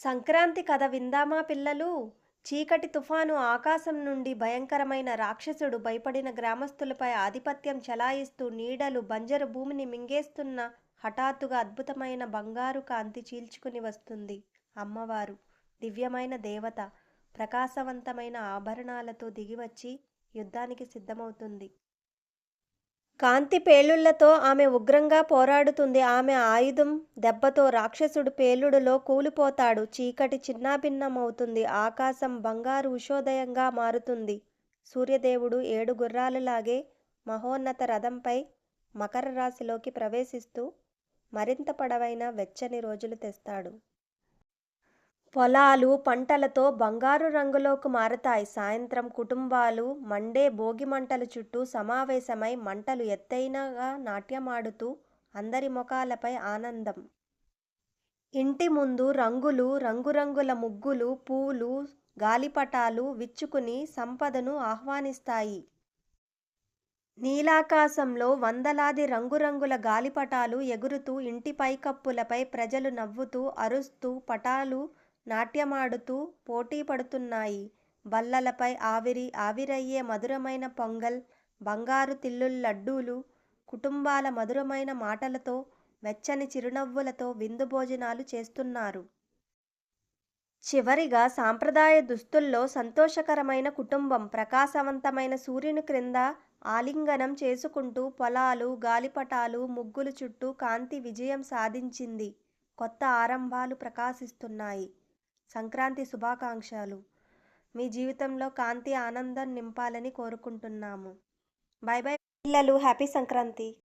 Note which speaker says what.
Speaker 1: సంక్రాంతి కథ విందామా పిల్లలు? చీకటి తుఫాను ఆకాశం నుండి భయంకరమైన రాక్షసుడు భయపడిన గ్రామస్తులపై ఆధిపత్యం చెలాయిస్తూ నీడలు బంజరు భూమిని మింగేస్తున్న హఠాత్తుగా అద్భుతమైన బంగారు కాంతి చీల్చుకుని వస్తుంది అమ్మవారు. దివ్యమైన దేవత ప్రకాశవంతమైన ఆభరణాలతో దిగివచ్చి యుద్ధానికి సిద్ధమవుతుంది. కాంతి పేలుళ్ళతో ఆమె ఉగ్రంగా పోరాడుతుంది. ఆమె ఆయుధం దెబ్బతో రాక్షసుడు పేలుడులో కూలిపోతాడు. చీకటి చిన్నాభిన్నమవుతుంది. ఆకాశం బంగారు ఉషోదయంగా మారుతుంది. సూర్యదేవుడు ఏడు గుర్రాలులాగే మహోన్నత రథంపై మకర రాశిలోకి ప్రవేశిస్తూ మరింత పొడవైన వెచ్చని రోజులు తెస్తాడు. పొలాలు పంటలతో బంగారు రంగులోకి మారతాయి. సాయంత్రం కుటుంబాలు మండే భోగి మంటలు చుట్టూ సమావేశమై మంటలు ఎత్తైనగా నాట్యమాడుతూ అందరి ముఖాలపై ఆనందం. ఇంటి ముందు రంగులు రంగురంగుల ముగ్గులు పూలు గాలిపటాలు విచ్చుకుని సంపదను ఆహ్వానిస్తాయి. నీలాకాశంలో వందలాది రంగురంగుల గాలిపటాలు ఎగురుతూ ఇంటి పైకప్పులపై ప్రజలు నవ్వుతూ అరుస్తూ పటాలు నాట్యమాడుతూ పోటీ పడుతున్నాయి బల్లలపై ఆవిరి ఆవిరయ్యే మధురమైన పొంగల్ బంగారు తిల్లుల లడ్డూలు కుటుంబాల మధురమైన మాటలతో వెచ్చని చిరునవ్వులతో విందు భోజనాలు చేస్తున్నారు. చివరిగా సాంప్రదాయ దుస్తుల్లో సంతోషకరమైన కుటుంబం ప్రకాశవంతమైన సూర్యుని క్రింద ఆలింగనం చేసుకుంటూ పొలాలు గాలిపటాలు ముగ్గులు చుట్టూ కాంతి విజయం సాధించింది. కొత్త ఆరంభాలు ప్రకాశిస్తున్నాయి. సంక్రాంతి శుభాకాంక్షలు. మీ జీవితంలో కాంతి ఆనందం నింపాలని కోరుకుంటున్నాము. బాయ్ బాయ్ పిల్లలు హ్యాపీ సంక్రాంతి.